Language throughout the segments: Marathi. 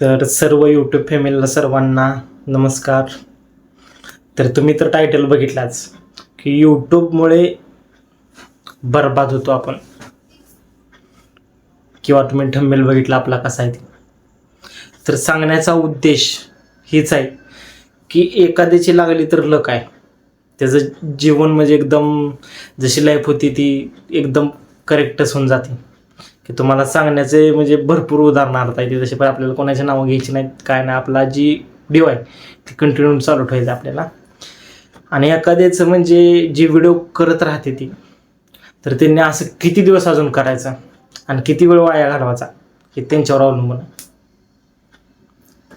तर सर्व यूट्यूब फॅमिलीला सर्वांना नमस्कार. तर तुम्ही तर टायटल बघितलाच की यूट्यूबमुळे बर्बाद होतो आपण. किंवा तुम्ही ठंबेल बघितला आपला कसा आहे ते. तर सांगण्याचा उद्देश हीच आहे की एखाद्याची लागली तर लक आहे. त्याचं जीवन म्हणजे एकदम जशी लाईफ होती ती एकदम करेक्टच होऊन जाते. की तुम्हाला सांगण्याचे म्हणजे भरपूर उदाहरणार्थ आहे ते जसे पण आपल्याला कोणाचे नावं घ्यायची नाहीत काय नाही. आपला जी डिओ आहे ती कंटिन्यू चालू ठेवायचं आपल्याला. आणि एखाद्याचं म्हणजे जी व्हिडिओ करत राहते ती तर त्यांनी असं किती दिवस अजून करायचं आणि किती वेळ वाया घालवायचा हे त्यांच्यावर अवलंबून आहे.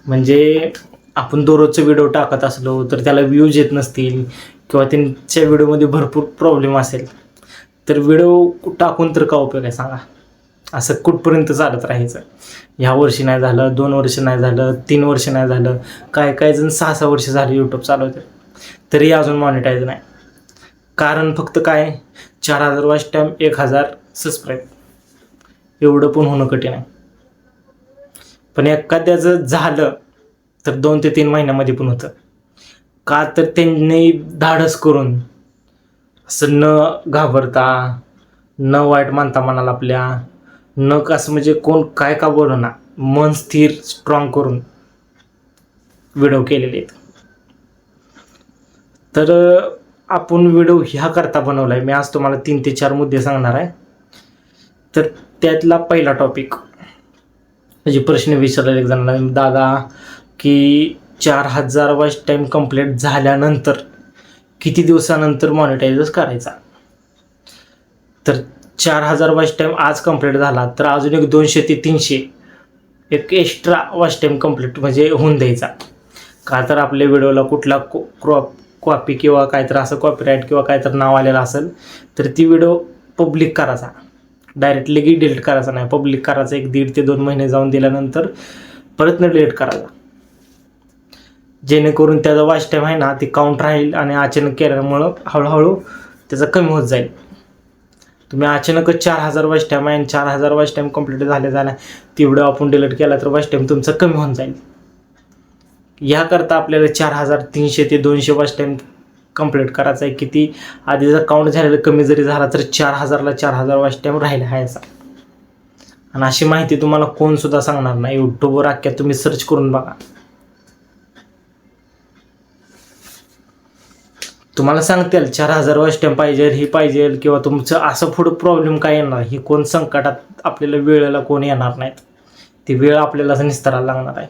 म्हणजे आपण दररोजचं व्हिडिओ टाकत असलो तर त्याला व्ह्यूज येत नसतील किंवा त्यांच्या व्हिडिओमध्ये भरपूर प्रॉब्लेम असेल. तर व्हिडिओ टाकून तर का उपयोग आहे सांगा. असं कुठपर्यंत चालत राहायचं? ह्या वर्षी नाही झालं दोन वर्ष नाही झालं तीन वर्ष नाही झालं काय काय जण सहा सहा वर्ष झालं यूट्यूब चालवते. तरी अजून मॉनिटाईज नाही. कारण फक्त काय? चार हजार वाच टाईम एक हजार सबस्क्राईब एवढं पण होणं कठीण आहे. पण एखाद्याचं झालं तर दोन ते तीन महिन्यामध्ये पण होतं. का तर त्यांनी धाडस करून असं न घाबरता न वाईट मानता मनाला आपल्या न असं म्हणजे कोण काय का बोलना मन स्थिर स्ट्रॉंग करून व्हिडिओ केलेले आहेत. तर आपण व्हिडिओ ह्या करता बनवला आहे मी आज तुम्हाला तीन ते चार मुद्दे सांगणार आहे. तर त्यातला पहिला टॉपिक म्हणजे प्रश्न विचारला एक जणांना दादा की चार हजार वॉच टाईम कंप्लीट झाल्यानंतर किती दिवसानंतर मॉनिटायझ करायचा? तर चार हजार वॉच टाईम आज कंप्लीट झाला तर अजून एक दोनशे ते तीनशे एक एक्स्ट्रा वॉच टाईम कंप्लीट म्हणजे होऊन द्यायचा. का तर आपल्या व्हिडिओला कुठला को क्रॉप कॉपी किंवा काहीतरी असं कॉपीराईट किंवा काहीतरी नाव आलेलं असेल तर ती व्हिडिओ पब्लिक करायचा. डायरेक्टली की डिलीट करायचा नाही पब्लिक करायचा एक दीड ते दोन महिने जाऊन दिल्यानंतर परत न डिलीट करायचा. जेणेकरून त्याचा वॉच टाईम आहे ना ती काउंट राहील आणि अचानक केल्यामुळं हळूहळू त्याचा कमी होत जाईल. तुम्ही अचानकच चार हजार वॉच टाईम आहे आणि चार हजार वॉच टाईम कंप्लीट झाले जाणार तेवढं आपण डिलीट केला तर वॉच टाईम तुमचं कमी होऊन जाईल. याकरता आपल्याला चार हजार तीनशे ते दोनशे वॉच टाईम कंप्लीट करायचा आहे. किती? आधी जर काउंट झालेलं कमी जरी झाला तर चार हजारला चार हजार वॉच टाईम राहिला आहे असा. आणि अशी माहिती तुम्हाला कोणसुद्धा सांगणार नाही. यूट्यूबवर अख्ख्या तुम्ही सर्च करून बघा. तुम्हाला सांगतील चार हजार वॉच पाहिजे ही पाहिजे किंवा तुमचं असं पुढं प्रॉब्लेम काय येणार? ही कोण संकटात आपल्याला वेळेला कोण येणार नाहीत? ती वेळ आपल्याला निस्तारायला लागणार आहे.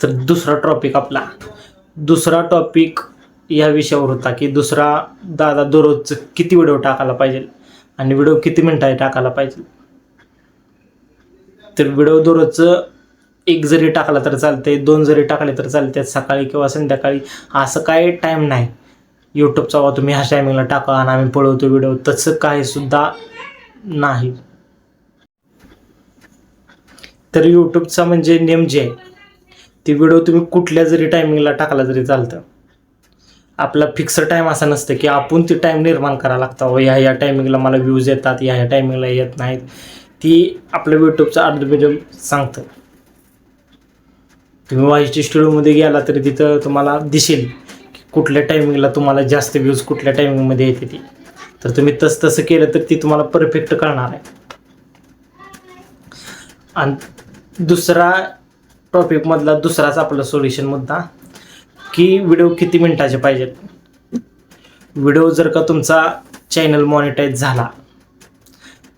तर दुसरा टॉपिक आपला. दुसरा टॉपिक या विषयावर होता की दुसरा दादा दररोजचं किती व्हिडिओ टाकायला पाहिजे आणि व्हिडिओ किती मिनटं टाकायला पाहिजे? तर व्हिडिओ दररोजचं एक जरी टाकला तर चालते दोन जरी टाकले तर चालते सकाळी किंवा संध्याकाळी असं काय टाईम नाही. यूट्यूबचा वा तुम्ही ह्या टायमिंगला टाका आणि आम्ही पळवतो व्हिडिओ तसं काही सुद्धा नाही. तर यूट्यूबचा म्हणजे नेम जे आहे ते व्हिडिओ तुम्ही कुठल्या जरी टायमिंगला टाकला जरी चालतं. आपला फिक्स टाईम असा नसतं की आपण ती टाईम निर्माण करायला लागतं. व ह्या ह्या टायमिंगला मला व्ह्यूज येतात ह्या ह्या टायमिंगला येत नाहीत. ती आपलं यूट्यूबचं अर्धमिडियम सांगतं. तुम्ही वाईची स्टुडिओमध्ये गेला तरी तिथं तुम्हाला दिसेल की कुठल्या टायमिंगला तुम्हाला जास्त व्ह्यूज कुठल्या टायमिंगमध्ये येते ती. तर तुम्ही तस तसं केलं तर ती तुम्हाला परफेक्ट कळणार आहे. आणि दुसरा टॉपिकमधला दुसराच आपला सोल्युशन मुद्दा की व्हिडिओ किती मिनटाचे पाहिजेत? व्हिडिओ जर का तुमचा चॅनल मॉनिटाईज झाला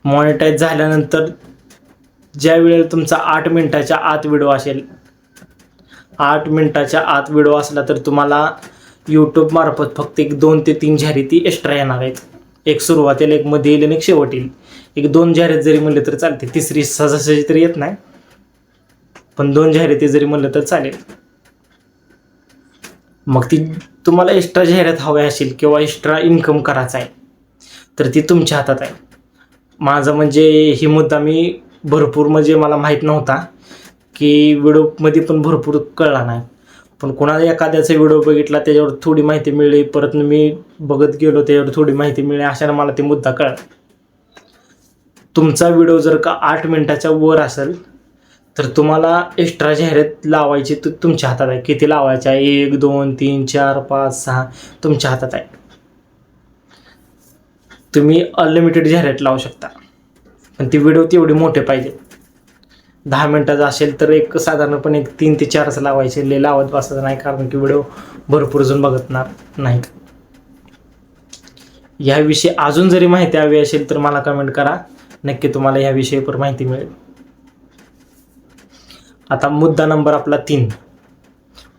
मॉनिटाईज झाल्यानंतर ज्या वेळेला तुमचा आठ मिनटाच्या आत व्हिडिओ असेल आठ मिनटाच्या आत व्हिडिओ असला तर तुम्हाला यूट्यूबमार्फत फक्त एक दोन ते तीन जाहिराती एक्स्ट्रा येणार आहेत. एक सुरुवातीला एक मध्ये येईल आणि एक शेवट येईल एक दोन जाहिरात जरी म्हणलं तर चालते तिसरी सहजासहजी तरी येत नाही. पण दोन जाहिराती जरी म्हणलं तर चालेल. मग ती तुम्हाला एक्स्ट्रा जाहिरात हवी असेल किंवा एक्स्ट्रा इन्कम करायचा आहे तर ती तुमच्या हातात आहे. माझं म्हणजे ही मुद्दा मी भरपूर म्हणजे मला माहीत नव्हता. की व्हिडिओमध्ये पण भरपूर कळला नाही. पण कोणाला एखाद्याचा व्हिडिओ बघितला त्याच्यावर थोडी माहिती मिळली परत मी बघत गेलो त्याच्यावर थोडी माहिती मिळली अशाने मला ते मुद्दा कळला. तुमचा व्हिडिओ जर का आठ मिनटाच्या वर असेल तर तुम्हाला एक्स्ट्रा जाहिरात लावायची तु तुमच्या हातात आहे. किती लावायच्या एक दोन तीन चार पाच सहा तुमच्या हातात आहे. तुम्ही अनलिमिटेड जाहिरात लावू शकता. पण ती व्हिडिओ तेवढी मोठे पाहिजे दहा मिनटाचा असेल तर एक साधारणपणे एक तीन ते चारच लावायचे. ले लावत बसायचं नाही कारण की व्हिडिओ भरपूर जण बघतणार नाही. याविषयी अजून जरी माहिती हवी असेल तर मला कमेंट करा. नक्की तुम्हाला याविषयी पण माहिती मिळेल. आता मुद्दा नंबर आपला तीन.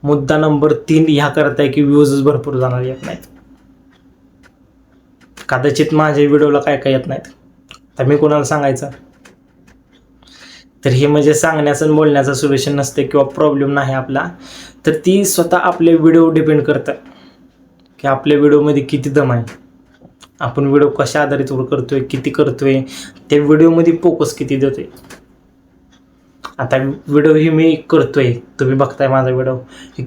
मुद्दा नंबर तीन ह्या करता की व्ह्यूजच भरपूर जाणार येत नाहीत. कदाचित माझ्या व्हिडिओला काय काय येत नाहीत. तर मी कोणाला सांगायचं? तर हे म्हणजे सांगण्याचं आणि बोलण्याचं सोल्युशन नसते किंवा प्रॉब्लेम नाही आपला. तर ती स्वतः आपले व्हिडिओ डिपेंड करतं की आपल्या व्हिडिओमध्ये किती दम आहे. आपण व्हिडिओ कशा आधारित वर करतोय किती करतोय त्या व्हिडिओमध्ये फोकस किती देतोय. आता व्हिडिओ ही मी करतोय तुम्ही बघताय माझा व्हिडिओ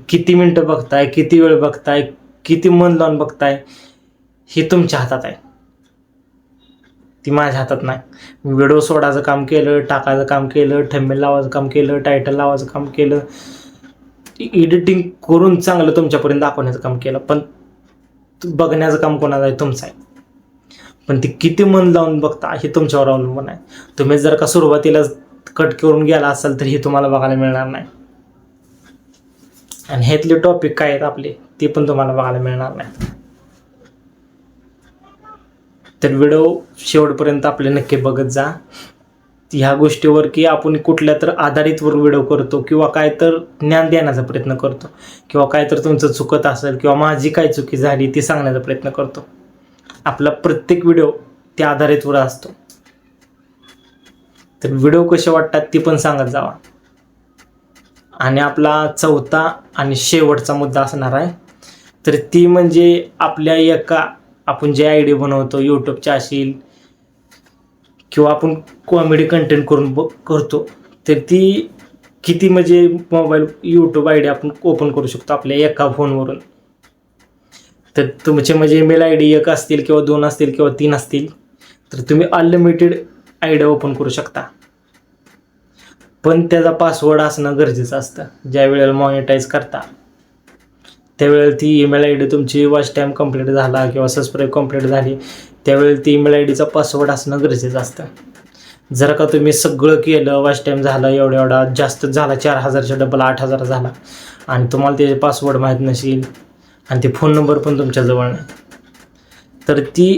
किती मिनटं बघताय किती वेळ बघताय किती मन लावून बघताय हे तुमच्या हातात आहे. ती माझ्या हातात नाही. व्हिडिओ सोडायचं काम केलं टाकायचं काम केलं ठेंबेल लावायचं काम केलं टायटल लावायचं काम केलं. एडिटिंग करून चांगलं तुमच्यापर्यंत दाखवण्याचं काम केलं. पण बघण्याचं काम कोणाचं आहे? तुमचं आहे. पण ते किती मन लावून बघता हे तुमच्यावर अवलंबून आहे. तुम्ही जर का सुरुवातीला कट करून गेला असाल तर हे तुम्हाला बघायला मिळणार नाही. आणि ह्यातले टॉपिक काय आहेत आपले ते पण तुम्हाला बघायला मिळणार नाही. तर व्हिडिओ शेवटपर्यंत आपले नक्की बघत जा. ह्या गोष्टीवर की आपण कुठल्या तर आधारितवर व्हिडिओ करतो किंवा काय तर ज्ञान देण्याचा प्रयत्न करतो किंवा काय तर तुमचं चुकत असेल किंवा माझी काय चुकी झाली ती सांगण्याचा प्रयत्न करतो. आपला प्रत्येक व्हिडिओ त्या आधारितवर असतो. तर व्हिडिओ कसे वाटतात ती पण सांगत जावा. आणि आपला चौथा आणि शेवटचा मुद्दा असणार आहे. तर ती म्हणजे आपल्या एका आपण जे आय डी बनवतो यूट्यूबच्या असेल किंवा आपण कॉमेडी कंटेंट करून ब करतो तर ती किती म्हणजे मोबाईल यूट्यूब आय डी आपण ओपन करू शकतो आपल्या एका फोनवरून. तर तुमचे म्हणजे ईमेल आय डी एक असतील किंवा दोन असतील किंवा तीन असतील तर तुम्ही अनलिमिटेड आय डी ओपन करू शकता. पण त्याचा पासवर्ड असणं गरजेचं असतं ज्या वेळेला मॉनिटाईज करता. त्यावेळेला ती ईमेल आय डी तुमची वॉच टाईम कंप्लीट झाला किंवा सबस्क्राईब कंप्लीट झाली त्यावेळेला ती ईमेल आय डीचा पासवर्ड असणं गरजेचं असतं. जर का तुम्ही सगळं केलं वॉच टाईम झाला एवढा एवढा जास्त झाला चार हजारच्या डबल आठ हजार झाला आणि तुम्हाला त्याचे पासवर्ड माहीत नसेल आणि ते फोन नंबर पण तुमच्याजवळ नाही तर ती